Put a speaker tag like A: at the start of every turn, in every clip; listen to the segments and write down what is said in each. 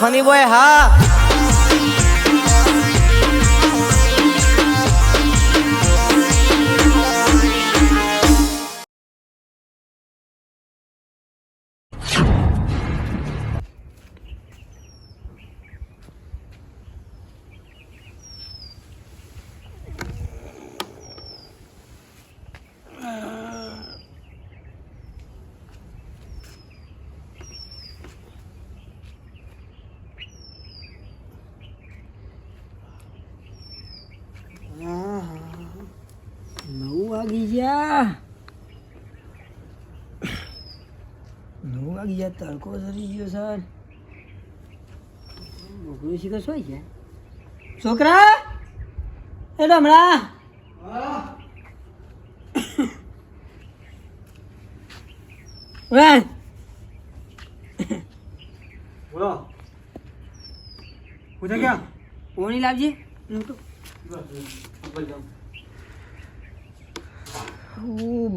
A: Funny boy હા
B: ગયા નવ વાગી ગયા તડકો સરી ગયો સર મોકલું શીખર શું છે છોકરા એ હમણાં વેણ
C: બોલો પૂછે ક્યાં
B: પોણી લાવજે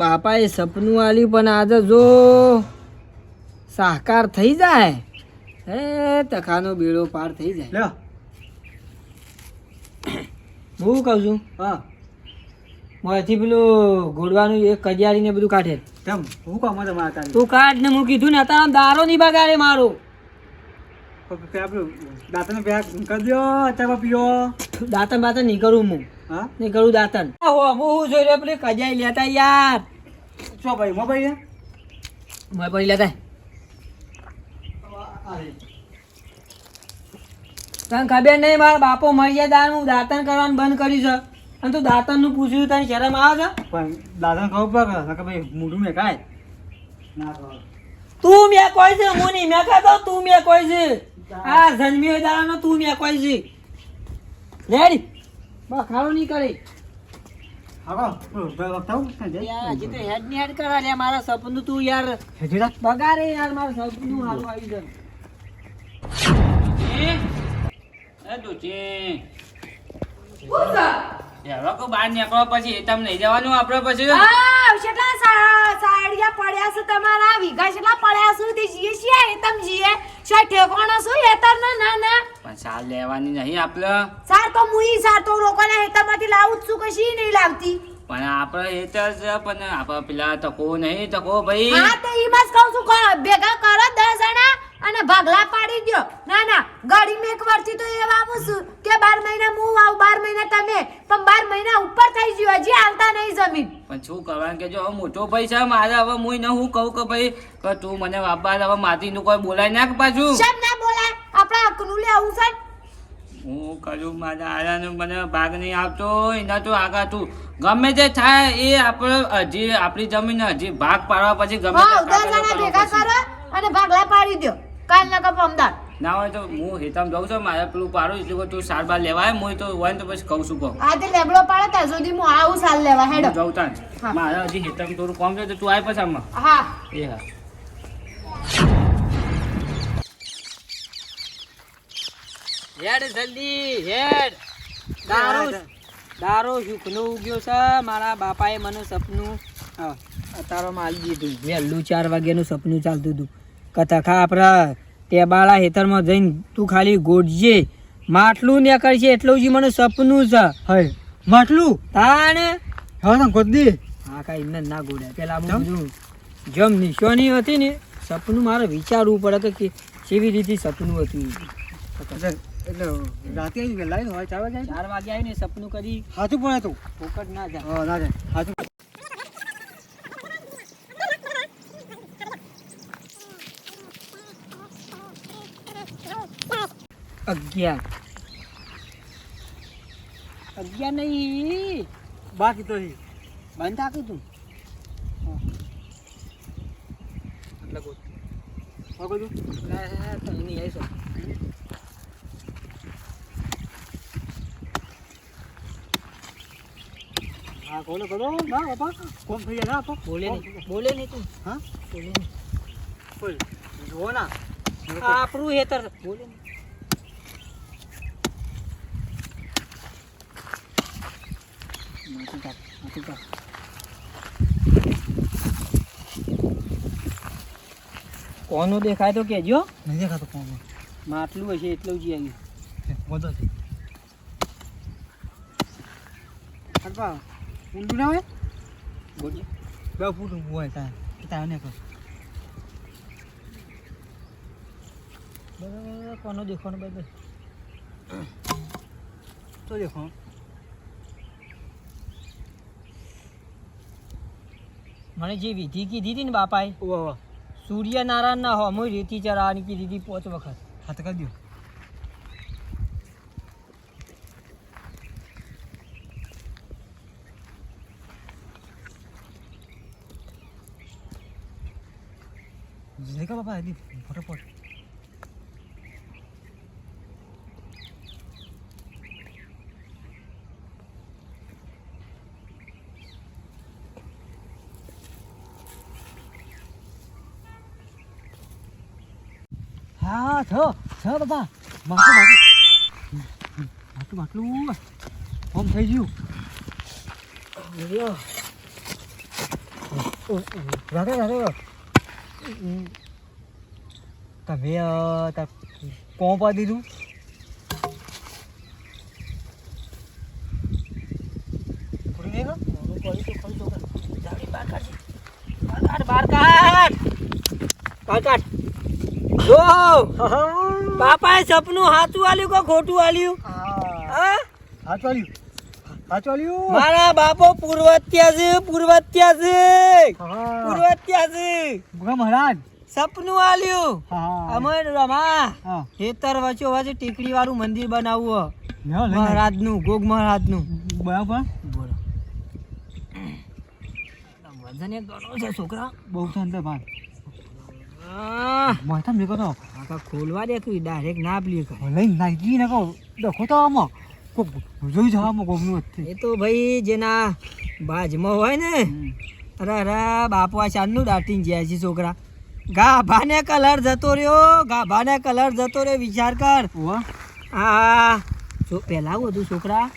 B: બાપાએ સપનું આલ્યું પણ આજે જો સાહકાર થઈ જાય. હે તખાનો બેડો પાર થઈ જાય.
C: લ્યો.
B: હું કહું છું?
C: હા.
B: મોંથી પેલું ઘોડવાનું એક કજિયારી ને બધું કાઢે.
C: કેમ? હું કામ તમારા તારી
B: તું કાઢ ને હું કીધું ને તારા દારો નહીં બગાડે મારો.
C: દાંતને પેક કરજો દો પીઓ
B: દાંતન બાતન નહીં કરું હું.
C: હા?
B: નહીં ગળું દાંતન. હો હું જોઈ રહ્યો પેલી કજાઈ લેતા યાર.
C: ચો ભાઈ મો
B: ભાઈ મો ભાઈ લેતા તને ખબર નહીં મારા બાપો મરી તાર હું દાંતન કરવાનું બંધ કર્યું છે. અને તું દાંતનનું પૂછ્યું તને શરમ આવે છે?
C: પણ દાદાને ખબર પડે કે ભાઈ મોઢું મેં કાંઈ ના
B: તું મેં કોઈ છે હું નહીં મેં કહેતો તું મેં કોઈ છે આ જન્મ્યો દાડાનો તું મેં કોઈ છે. રેડી બખાડો નહીં. કરી મારા સપનું તું યાર બગાડે યાર મારા સપનું હારું આવી જાય.
D: બહાર નીકળો પછી તમને જવાનું આપણે પછી?
E: કેટલા સા- સાડિયા પડ્યા છે તમારા? વીઘા કેટલા પડ્યા છે? તે જીએ છીએ એ તમ જીએ. શા ઠેકોણો શું હેતર ના ના. ના
D: સાલ લેવાની નહીં આપણે
E: સાર તો મુઈ સાર તો લોકોના હેતરમાંથી લાવું જ છું કશી નહીં લાવતી.
D: પણ આપણે એ તો છે પણ આપણે પેલા તકો નહીં તકો ભાઈ.
E: હા તો જ કહું છું ભેગા કરો દસ જણા અને ભાગલા પાડી દો ના ના ગાડી મેં એક વર્ષથી તો એવા આવું છું કે બાર મહિના હું આવું બાર મહિના તમે પણ બાર મહિના ઉપર થઈ ગયો હજી આવતા નહીં જમીન.
D: પણ શું કરવાનું કે જો હવે મોટો ભાઈ છે મારે હવે હું એને હું કહું કે ભાઈ કે તું મને બાપા હવે માતીનું કોઈ બોલાય નાખ પાછું.
E: શેમ ના બોલાય? આપણા હકનું લેવું છે
D: હું કરું મારા આરાને મને ભાગ નહીં આવતો એના તો આગળ તું. ગમે તે થાય એ આપણે હજી આપણી જમીન હજી ભાગ પાડવા પછી ગમે તે
E: ભેગા કરો અને ભાગલા પાડી દો. કાલ ના કપ અમદાવાદ.
D: ના હોય તો હું હેતામ જાઉં છું મારે પેલું પાડું એટલે તું સાર બાર લેવાય હું તો હોય તો પછી કહું છું કહું.
E: આજે લેબડો પાડે ત્યાં સુધી હું આવું સાર લેવા હેડો.
D: જાઉં ત્યાં મારે હજી હેતામ થોડું કોમ છે તો તું આય પછી આમાં.
E: હા.
D: એ હા.
B: હેડ જલ્દી હેડ. દારૂ દારૂ સુખનો ઉગ્યો છે મારા બાપાએ મને સપનું હા, અતારોમાં આલી દીધું. વહેલું ચાર વાગ્યાનું સપનું ચાલતું હતું. કથા આપણા ટેબાળા હેતરમાં જઈને તું ખાલી ગોઠજે. માટલું ને કરશે એટલું જ મને સપનું છે.
C: હય માટલું?
B: તાને
C: હવે તો ગોદી
B: હા કાંઈ એમને ના ગોડ્યા પેલા હું જેમ નિશાની હતી ને સપનું મારે વિચારવું પડે કે કેવી રીતે સપનું હતું.
C: એટલે એટલે રાતે આવી ને હોય ચાર વાગે આવી?
B: ચાર વાગે આવીને સપનું કરી
C: હાથું પણ હતું
B: ફોકટ ના જાય.
C: હા ના જાય. હાથું
B: અગિયાર. અગિયાર નહીં.
C: બાકી તો હી.
B: બંધ થાકી તું.
C: હા. બધું હા કોને કરો ના બાપા કોમ થઈ જાય. બાપા.
B: બોલે નહીં. બોલે નહીં તું.
C: હા?
B: બોલે નહીં.
C: બોલ. જુઓ ના.
B: આપણું હેતર. બોલે નહીં. કોનું દેખાય તો કેજો
C: નહીં દેખાતો કોમ
B: માટલું હશે એટલું જ આવ્યું
C: વધો છે. ઊંડું ના હોય?
B: બોલજો
C: બે ફૂટ ઊંઘું હોય તાર. તાર ને કર
B: બરાબર કોનો દેખવાનો
C: તો દેખો
B: મને જે વિધિ કીધી હતી ને બાપાએ
C: વાહ વાહ.
B: સૂર્યનારાયણ ના હોમો રેતી ચરાવવાની કીધી હતી પાંચ વખત.
C: હાથ કરી દો દેખો બાપા એની ફટાફટ હા છ છ બાપા માટલું માટલું માટલું માટલું ઓમ થઈ ગયું રાધે રાધે તમે કોણ પા દીધું?
B: બાપાએ સપનું સાચું આલ્યું કે ખોટું આલ્યું?
C: હાથ વાળ્યું
B: મારા બાપો પૂર્વત્યા છે પૂર્વત્યા છે.
C: હા.
B: છે
C: મહારાજ.
B: સપનું આલ્યું. અમર રમા. ખેતર વચ્ચે વચ્ચે ટીકડી વાળું મંદિર બનાવવું. મહારાજનું ગોગ મહારાજનું.
C: બરાબર.
B: બોલો. વજન એક ગણો છે છોકરા.
C: બહુ છે અંદર ભાઈ. માથા મેં કહો
B: ખોલવા દે કે ડાયરેક્ટ ના પલી કર
C: લઈને નાખી ને કહો દેખો તો આમાં. જોઈ જાવ આમાં ગોમનું
B: એ તો ભાઈ જેના બાજમાં હોય ને અરે અરે બાપુ આ ચાંદનું દાટીને જાય છે છોકરા. ગાભાને કલર જતો રહ્યો ગાભાને કલર જતો રહ્યો વિચાર કર. આ જો પહેલા આવું હતું છોકરા.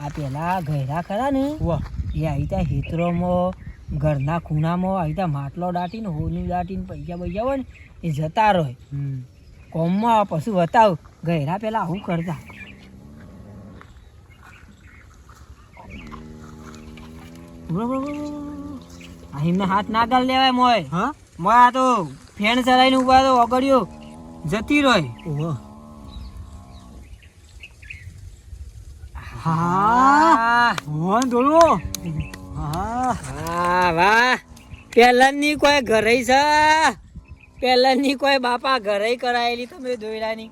B: આ પહેલા ગયરા ખરા ને? એ આવી ત્યાં હેતરોમાં ઘરના ખૂણામાં આવી ત્યાં માટલો દાટીને હોનું દાટીને પૈસા પૈસા હોય ને એ જતા રહે. કોમમાં પશુ બતાવ ગયરા પેલા આવું કરતા. ઊભો, એમને હાથ ના ગાલ લેવાય મોય.
C: હા?
B: મોય આ તો ફેણ ચલાવીને ઊભા તો ઓગળ્યો. જતી રહી
C: હા. હા. ભગવાન દોડો હા.
B: હા વાહ. પહેલાની કોઈ ઘરે છે? પહેલાની કોઈ બાપા ઘરે કરાયેલી તમે દોયડાની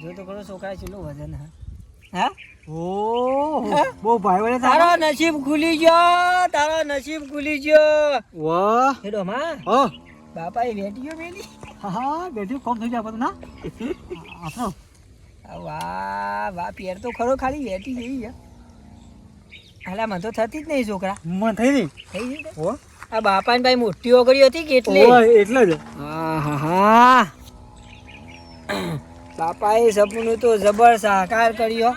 B: જો તો કરો છોકરા છેલ્લું વજન હા.
C: ઓ બહુ ભાઈ
B: તારો નસીબ ખુલી ગયો તારો નસીબ ખુલી ગયો.
C: વાહ.
B: હેડો માં.
C: એ
B: બાપાએ ગયો મેલી.
C: હા બેઠી કોમ થઈ જાય ના? આપણો
B: વાહ વાહ પેર તો ખરો ખાલી વેટી જેવી છે. હાલા મને તો થતી જ નહીં છોકરા.
C: મન થઈ નહીં
B: થઈ ગઈ
C: ઓ
B: આ બાપાની ભાઈ મોટી ઓગળી હતી કેટલી
C: એટલે? જ.
B: આહાહા. બાપાએ સપનું તો જબર સાકાર કર્યો.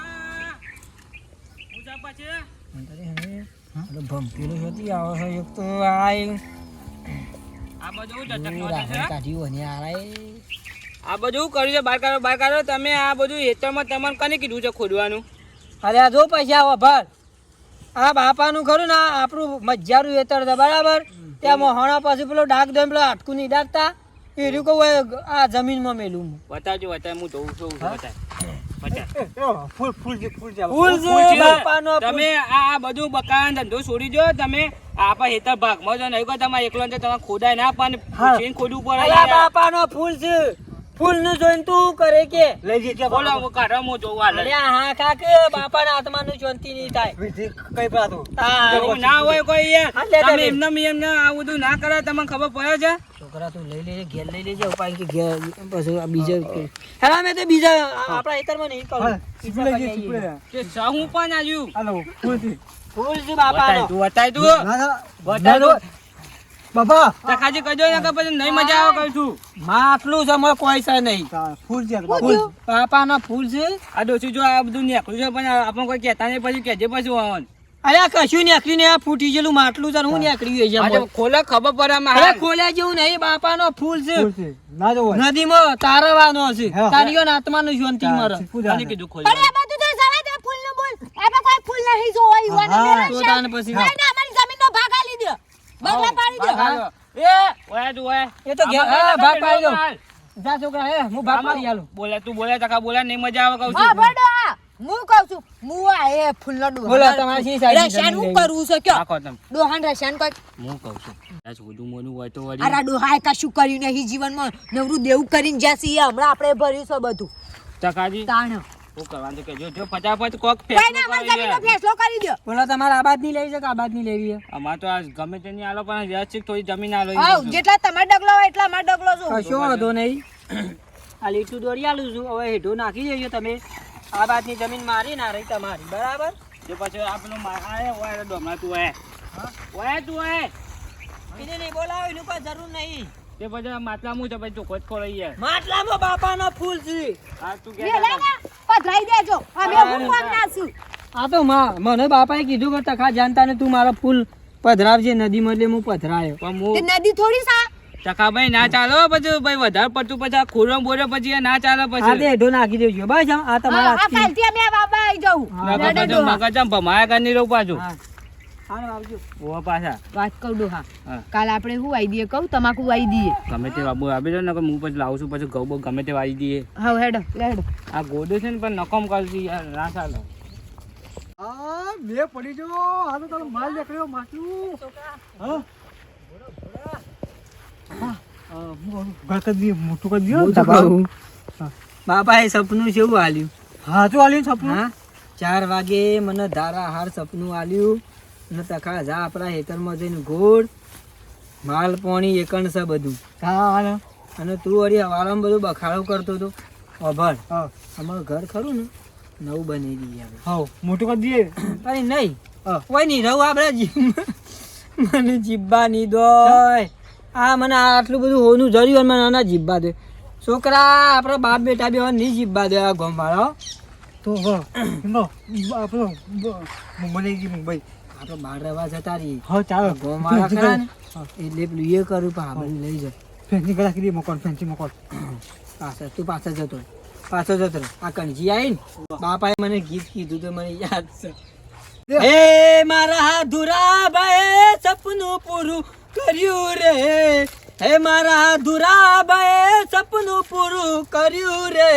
B: ભમકેલો હતી આવો છે એક તો આ
D: આ બધું કર્યું છે બાર કાઢો બાર કાઢો. તમે આ બધું હેતરમાં તમને કને કીધું છે ખોદવાનું?
B: અરે આ જો પૈસા વભર આ બાપાનું ખરું ને આપણું મજારું હેતર છે બરાબર? ત્યાં મોહણા પછી પેલો ડાક દે પેલો હાટકું નહીં ડાકતા એ રહ્યું કહું આ જમીનમાં મેલું.
D: બતાવજો બતાવ હું જોઉં છું? બતાવ. તમે આ આ બધું બકાન ધંધો છોડી દો તમે આપા હેતર ભાગમાં જો નહીં તમારે એકલો તમે ખોદાય ના પણ ખોદવું પડે
B: બાપાનો ફૂલ છે. ફૂલનું જોઈને તું કરે કે?
C: લઈ જઈએ
D: બોલો હું કાઢો હું જોવા
B: અરે હા કાકે બાપાના આત્માનું શાંતિ નહીં થાય.
C: કઈ પાતો
D: ના હોય કોઈ યાર. તમે. એમને ને એમને આ બધું ના કરે તમને ખબર પડે છે?
B: છોકરા તું લઈ લેજે ઘેર લઈ લેજે ઉપાય કે ઘેર પછી આ બીજા હેલા મેં તો બીજા આપણા હેતરમાં નહીં કરું
C: સીપડે લઈ જઈએ
D: કે સહું પણ આવ્યું
C: હાલો ફૂલજી ફૂલજી
B: બાપા છે બાપાનો
D: તું બતાય તું.
C: ના ના.
D: બતાય
C: ના, બાબા
D: તખાજી કહેજો ને કે પછી નહીં મજા આવે કહું છું.
B: માટલું છે મને કોઈ છે નહીં.
C: ફૂલ છે
B: ફૂલ.
C: ફૂલ
B: ફૂલ છે.
D: આ ડોસી જો આ બધું નીકળ્યું છે પણ આપણને કોઈ કહેતા નહીં પછી કહેજે પછી આવવાનું.
B: અરે કશું નીકળીને આ ફૂટી ગયેલું માટલું છે હું નીકળી ગયું છે
D: ખોલે ખબર પડે
B: અરે. ખોલ્યા જેવું નહીં બાપા નો
C: ફૂલ છે. નદી માં
B: નદીમાં તારવાનો છે
C: હા.
B: આત્મા નું શાંતિ
C: મારે
D: કીધું ખોલે
E: પણ બધું તો જવા દે ફૂલનું બોલ એમાં કોઈ ફૂલ નહીં જોવા યુવાને
C: હા.
B: તો
E: છે.
B: તાને પછી
E: નહીં, નહીં, અમારી જમીનનો ભાગ આલી દ્યો. બગલા પાડી દ્યો.
D: એ ઓય તું ઓય
B: એ તો ઘેર-
D: આમાં
B: હા,
D: કઈ
B: ભાગ પાડી દો. જા છોકરા હે હું ભાગ પાડી આલું
D: બોલે તું બોલે નહીં મજા આવે કહું છું.
E: હું કહું છું હું આ એ ફૂલનો ડોહાનો-
B: બોલો, તમારે શી સાઈડ
E: રશિયાન હું કરું છું કયો?
D: રાખો તમે.
E: ડોહાન રશિયાન કોઈ?
D: હું કહું છું. આજ વધુ મોનું હોય તો વળી.
E: અરે ડોહાએ કશું કર્યું નહીં જીવનમાં નવરું દેવું કરીને જ્યાં છીએ હમણાં આપણે ભર્યું છે બધું.
D: ચકાજી.
E: તાણ.
D: હું કરવાનું છે કેજો જો ફટાફટ કોક
E: કઈ ના અમારી
D: ફેસલો.
E: ફેસલો કરી દો
B: બોલો તમારે આબાદની લેવી છે કે આબાદની લેવી છે?
D: અમાર તો આ ગમે તેની આલો પણ વ્યવસ્થિત થોડી જમીન આલો
E: હા જેટલા તમારે ડગલો હોય એટલા અમારે ડગલો છું
B: કશો વાંધો નહીં. આ લીટું દોરી આલું છું. હવે હેઠું નાખી દેજો તમે. આ બાજની જમીન મારી ના રહી તમારી બરાબર?
D: જો પછી આ પેલું મા- આ એ ઓય રે તું ઓય ઓય તું ઓય
B: એને નહીં બોલાવો એનું કોઈ જરૂર નહીં.
D: તે પછી આ છે પછી ચોખ્ખો જ ખોરાઈ જાય.
B: માટલામાં બાપાનો ફૂલ છે.
D: આ તું કે
E: લે લે ને પધરાઈ દેજો. અમે ભૂખવા નાશું
B: આ તો માં મને બાપાએ કીધું કે તખા જાણતા ને તું મારો ફૂલ પધરાવજે નદીમાં એટલે હું પધરાયો.
D: પણ હું
E: નદી થોડી સા
D: ટકા ભાઈ ના ચાલો પછી ભાઈ વધારે પડતું પછી આ ખોરો બોરો પછી ના ચાલે
B: આ
D: પછી
B: નાખી દેજો. બસ આ તમારા
E: હા, કાલથી અમે બાબા આવી જવું
B: હા,
D: નકર
E: લડે
D: પછી
E: ડોહા.
D: મગજ આમ ભમાયા કરી રહું પાછું.
B: હા. હાલો આવજો.
D: ઓવા પાછા.
E: વાત કહું ડોહા
D: હા.
E: કાલ આપણે શું આવી દઈએ કહું? તમાકુ વાઈ દઈએ.
D: ગમે તે બાબુ ને હું પછી લાવું છું પછી ઘઉં ગમે તે વાળી દઈએ.
E: હા હેડો હેડો.
D: આ ગોડો છે ને પણ નકમ કરતી યાર ના ચાલો.
C: આ બે પડી જો આ તો તારો માલ નીકળ્યો માચું હા?
B: સપનું કેવું આલ્યું?
C: સપનું?
B: ચાર વાગે મને ધારા હાર સપનું આલ્યું. ને તખા જા આપણા ખેતરમાં જઈને ગોળ માલ પાણી એકણ છે બધું.
C: હા
B: અને તું વળી હવારમાં બધું બખાડો કરતો હતો અમારું ઘર ખરું ને? નવું બની દઈએ આપણે
C: હા મોટું કરી દઈએ
B: અરે નહીં. કોઈ નહીં રહું આપણે જીભ મને જીબ્બા નહીં દોય. આ મને આટલું બધું હોનું જર્યું અને મને ના જીભા દે છોકરા આપણા બાપ બેટા બે હોય નહીં જીભા દે આ ગોમાળો
C: તો આપણો મુંબઈ ગઈ મુંબઈ.
B: આપણે બહાર રહેવા જતા રહીએ.
C: હા ચાલો.
B: ગોમાળા ખરા ને? એટલે પેલું એ કરું પણ આપણે લઈ જાય
C: ફેન્સી કરા કરી મોકલ ફેન્સી મોકલ.
B: પાછળ તું પાછળ જતો પાછો જતો. આ કણજી આવી ને? બાપાએ મને ગીત કીધું તો મને યાદ છે. એ મારા ધુરાભાઈ સપનું પૂરું કર્યું રે? હે મારા ધુરાભાઈ સપનું પૂરું કર્યું રે?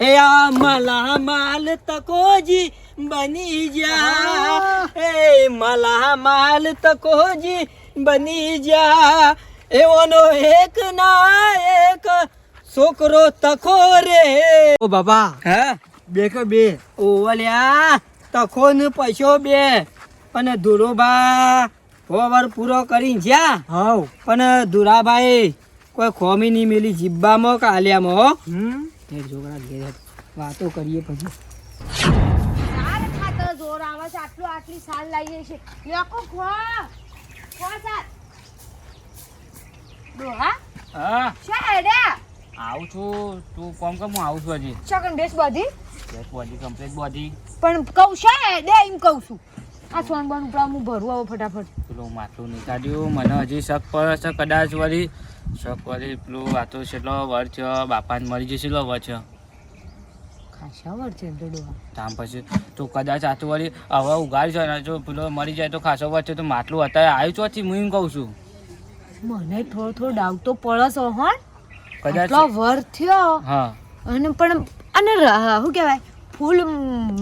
B: હે આ મલા માલ તકોજી બની જા હે. મલા માલ તકોજી બની જા એવોનો એક ના એક છોકરો તકો રે.
C: ઓ બાબા
B: હે?
C: બે કે બે.
B: ઓવલ્યા તખો ને પૈસો બે. અને ધુરોબા ઓવર પૂરો કરી જ્યાં.
C: હવ
B: પણ ધુરાભાઈ કોઈ ખોમી નહીં મેલી જીબ્બામાં કે આલિયામાં હો.
C: હમ.
B: તે છોકરા ઘેર વાતો કરીએ પછી.
E: જોર આવે છે આટલું આટલી સાલ લાવીએ છે. લેકો ખો. ખો સાર ડોહા
D: હા.
E: હેડે?
D: આવું છું. તું કોમ કર હું આવું છું હજી.
E: ચકન બેસ બધી?
D: બેસ બોડી કમ્પ્લીટ બોડી
E: પણ કહું છે એમ કહું છું? આ સોન બન ઉપરા હું ભરું આવો ફટાફટ.
D: પેલું માટલું નહીં કાઢ્યું મને હજી શક પડે છે કદાચ વળી. શક વળી પેલું આ તો કેટલો વર છે. બાપાને મરી જશે લો વર છે.
E: ખાસા વર છે
D: તામ પછી તો કદાચ આ તો વળી હવે ઉગાડી છે ને જો પેલો મરી જાય તો ખાસો વર છે તો માટલું અત્યારે આવ્યું ચોથી હું એમ કહું છું.
E: મને થોડો થોડો ડાઉટ તો પડે છે હો
D: કદાચ
E: વર થયો.
D: હા.
E: અને પણ અને શું કહેવાય? ફૂલ હું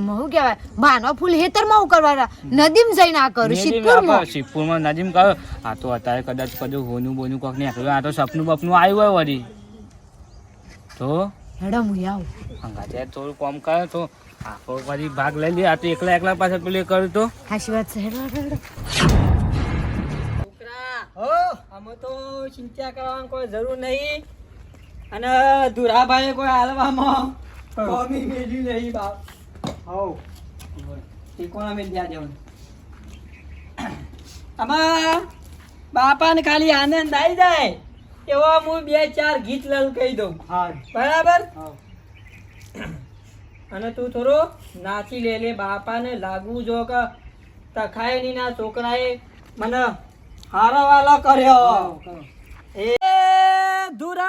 E: શું કહેવાય માનો ફૂલ હેતરમાં હું કરવાના નદીમ જઈને આ કરું શિવપુરમાં
D: શિવપુરમાં નદીમ કહ્યો આ તો અત્યારે કદાચ કદું હોનું બોનું કોક નહીં આ તો સપનું બપનું આવ્યું હોય વળી. તો?
E: હેડો હું આવું.
D: અંગાતે થોડું કોમ કરે તો આખો પછી ભાગ લઈ લે. આ તો એકલા એકલા પાછળ પેલી કર્યું તો.
E: હાશી વાત છે હેડો હેડો
B: આમાં તો ચિંતા કરવાની કોઈ જરૂર નહીં. અને ધુરાભાઈ કોઈ હાલવામાં કોમી મેલ્યું નહીં બાપ.
C: હાવ
B: ટીકોણા મેલ જ્યાં જવાનું. આમાં બાપાને ખાલી આનંદ આવી જાય. એવો હું બે ચાર ગીત લલ કહી દઉં.
C: હા.
B: બરાબર? અને તું થોડો નાચી લે લે બાપાને લાગવું જો કે તખાયની ના છોકરાએ મને હારા વાલા કર્યો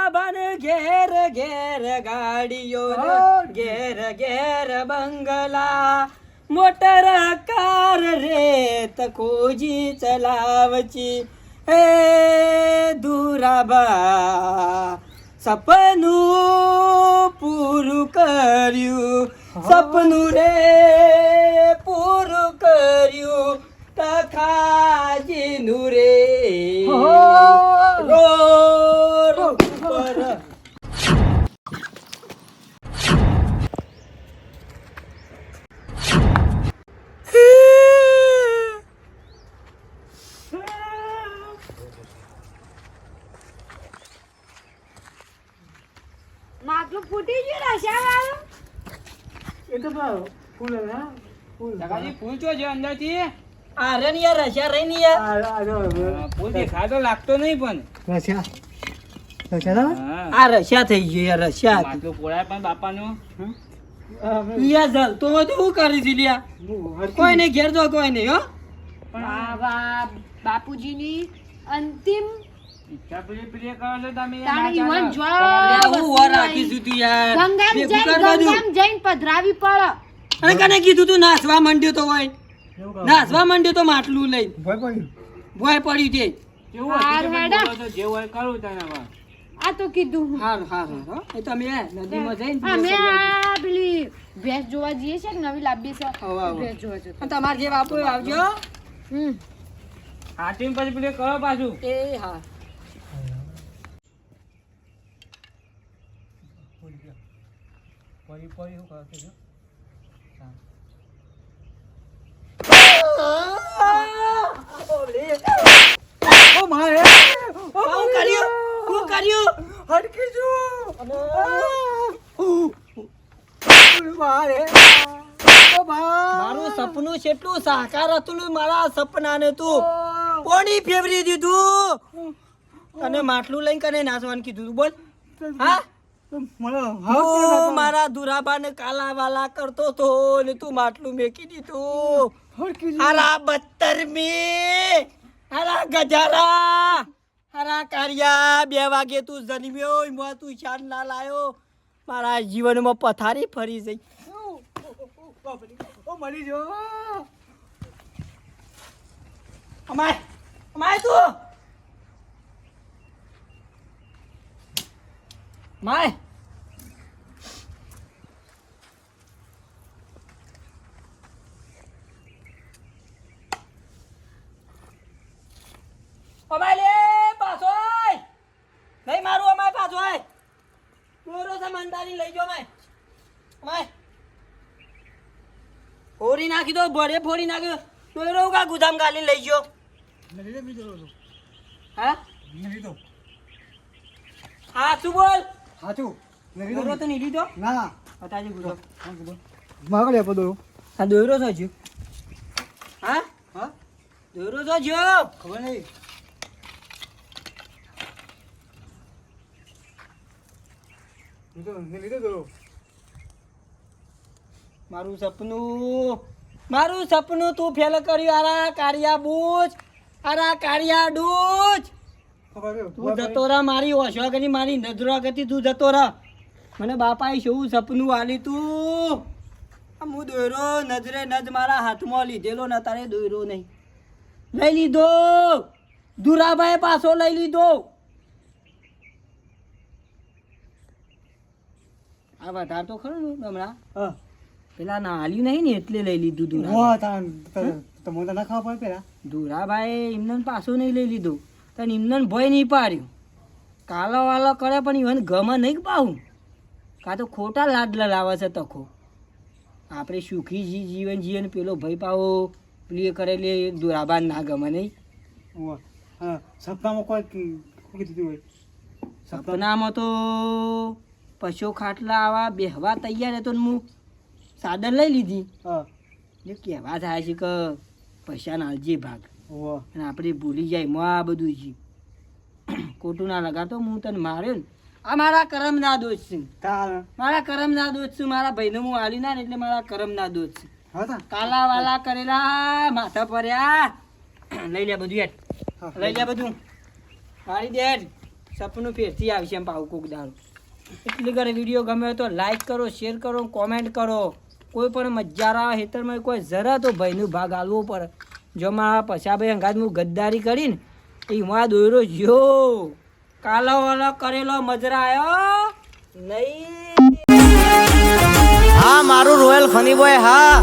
B: દુરાબાન ઘેર ઘેર ગાડીઓ ને ઘેર ઘેર બંગલા મોટર કાર રેત ખોજી ચલાવચી હે દુરાબા સપનું પૂરું કર્યું સપનું રે પૂરું કર્યું તખાજીનું રે રોડ ઉપર
E: માટલું ફૂટી ગયું રશા વાળું
C: એ ફૂલ હા? ફૂલ.
D: કાકાજી ફૂલ ચો છે અંદરથી?
B: આ યાર રશિયા રહી ને યાર.
C: આ આ જો
D: હા, ફૂલ દેખાતો લાગતો નહીં પણ.
C: રસ્યા રસ્યા
B: આ રશિયા થઈ ગયું યાર રશિયા.
D: માટલું પોળાય પણ બાપાનું.
B: યાર જલતો તો હું કરી છી લ્યા? કોઈ નહીં ઘેર જો કોઈ નહીં હો.
E: આવા બાપુજીની અંતિમ
B: કીધું તું નાસવા માંડ્યો તો હોય. નાસવા માંડ્યો તો માટલું લઈ.
C: ભય પડ્યું
B: ભોય પડ્યું તે
D: જેવું હતું
E: હાર
D: તમે
E: હેડા.
D: બોલો તો જે હોય કરું તને હવે.
E: આ તો કીધું
B: હાર હાર હાર એ તમે નદીમાં જઈને
E: અમે આ પેલી ભેંસ જોવા જઈએ છે નવી લાંબી છે. ભેંસ જોવા
B: તમારે જે બાપુ આવજો
E: હમ.
D: હાથીને પછી પેલી કરો પાછું.
B: એ હા.
C: પડી પરી શું કરે છે? ઓ મારે!
B: હું કર્યું? હું કર્યું?
C: હડકી છું! મારે! ઓ
B: મારું સપનું કેટલું સાકાર હતું મારા સપનાને તું કોની ફેવરી દીધું. અને માટલું લઈને કને નાસવાનું કીધું તું બોલ. હા? હું મારા દુરાબાને કાલા વાલા કરતો તો ને તું માટલું મેકી દીધું. હારા બત્તરમી હારા ગજારા હારા કારિયા બે વાગે તું જન્મ્યો એમાં તું ચાર ના લાયો. મારા જીવનમાં પથારી ફરી જઈ.
C: મળી જો.
B: અમાય અમાય તું. માય. અમાય લે પાછો આય. નહીં મારું અમાય પાછો આય. દોરો સમંદારી લઈ જો અમાય અમાય ફોડી નાખી દો ભરે ફોડી નાખ્યો દોરો કા ગુદામ ગાલી લઈ ગયો હા? હા શું બોલ.
C: સાચું
B: દોરો તો નહીં લીધો?
C: ના
B: આ દોરો છો હા?
C: હા?
B: દોરો છો જ્યો
C: ખબર નહીં. લીધો
B: મારું સપનું મારું સપનું તું ફેલ કર્યું આરા કારિયા બૂચ આરા કારિયા ડૂચ. તું જતો રહા મારી ઓછો મારી નજરો ગતિ તું જતો રહા. મને બાપાએ શું સપનું આલી તું? હું દોયરો નજરે નજ મારા હાથમાં લીધેલો ન તારે દોયરો નહીં. લઈ લીધો. દુરાભાઈ પાછો લઈ લીધો. આ વધાર તો ખરું ને હમણાં.
C: હા.
B: પેલા ના હાલ્યું નહીં ને એટલે લઈ લીધું દુરા
C: તમે તો ના ખાવા પડે પેલા?
B: દુરાભાઈ એમને પાછો નહીં લઈ લીધું. તને એમને ભય નહીં પાડ્યું. કાલો વાલો કરે પણ ઇવન ગમે નહીં પાવું કાં તો ખોટા લાડ લાવે છે તખો આપણે સુખી જી જીવન જીવન પેલો ભય પાવો પ્લે કરેલી દુરાબાન ના ગમે નહીં.
C: સપનામાં કોઈ કીધું હોય
B: સપનામાં તો પશુ ખાટલા આવા બેહવા તૈયાર હતો ને હું સાદર લઈ લીધી.
C: હા.
B: એ કહેવા થાય છે કે પૈસા નાલજી ભાગ. અને આપણે ભૂલી જાય માં આ બધું જી. ખોટું ના લગાડતો હું તને માર્યો ને. આ મારા કરમના દોષ છે.
C: મારા
B: મારા કરમના દોષ છે મારા ભાઈને હું આલી ના ને એટલે મારા કરમના દોષ છે. કાલા વાલા કરેલા માથા પર્યા લઈ લે બધું હેડ. લઈ લે બધું. કાઢી દે. સપનું ફેરથી આવશે એમ પાવું કોક દારૂ એટલી કરે વીડિયો ગમે તો લાઈક કરો શેર કરો કોમેન્ટ કરો. કોઈ પણ મજાર આવે હેતરમાં કોઈ જરા તો ભાઈનું ભાગ આલવો પડે. જો મારા પછાભાઈ અંગાત હું ગદ્દારી કરીને એમાં દોયરો જ્યો કાલો વાલો કરેલો મજરા આવ્યો નહીં.
A: હા, મારું રોયલ ફની બોય હા.